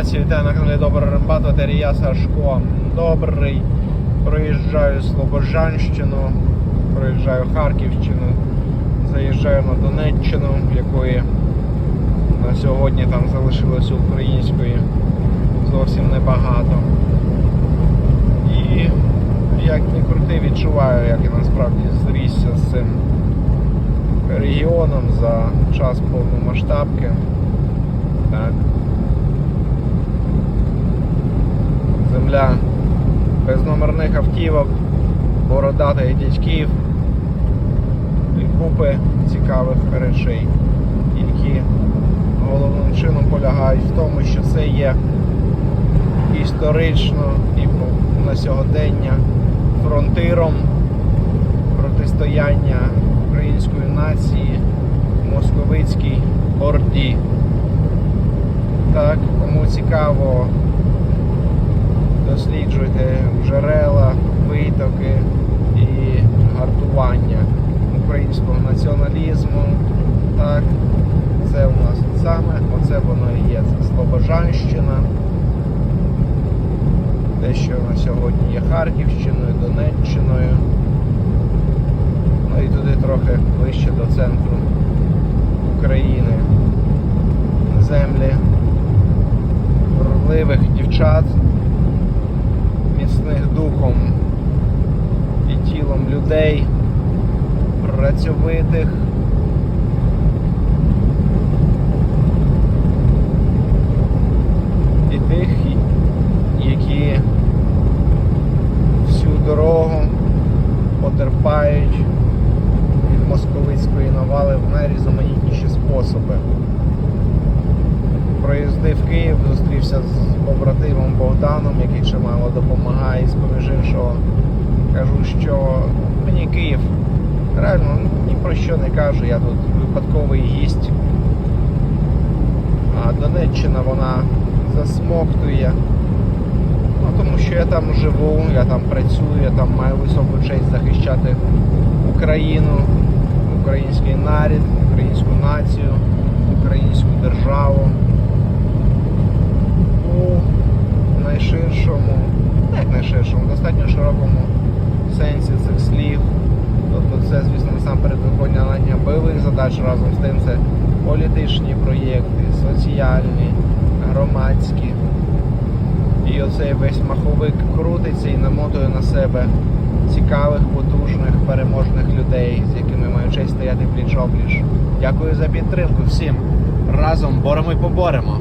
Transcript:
нації, та на каналі Добра Рембата, Терія Сашко. Добрий. Проїжджаю Слобожанщину, проїжджаю Харківщину, заїжджаю на Донеччину, якої на сьогодні там залишилося української зовсім небагато. І як не крути, відчуваю, як я насправді зрісся з цим регіоном за час повномасштабки. Так. Земля без номерних автівок, бородатих дядьків і купи цікавих речей, які головним чином полягають в тому, що це є історично і на сьогодення фронтиром протистояння української нації московицькій орді. Так, кому цікаво, досліджуйте джерела, витоки і гартування українського націоналізму. Так, це у нас саме, оце воно і є це Слобожанщина. Те, що на сьогодні є Харківщиною, Донеччиною. Ну і туди трохи ближче до центру України. Землі вродливих дівчат, людей, працьовитих. І тих, які всю дорогу потерпають від московицької навали в найрізноманітніші способи. Проїздив Київ, зустрівся з побратимом Богданом, який чимало допомагає, з-поміж іншого кажу, що мені Київ реально ну, ні про що не кажу, я тут випадковий гість. А Донеччина вона засмоктує. Ну, тому що я там живу, я там працюю, я там маю високу честь захищати Україну, український нарід, українську націю, українську державу у найширшому, не як найширшому, достатньо широкому насамперед виконання бойових задач разом з тим це політичні проєкти, соціальні, громадські. І оцей весь маховик крутиться і намотує на себе цікавих, потужних, переможних людей, з якими маю честь стояти пліч опліч. Дякую за підтримку всім. Разом боремо і поборемо.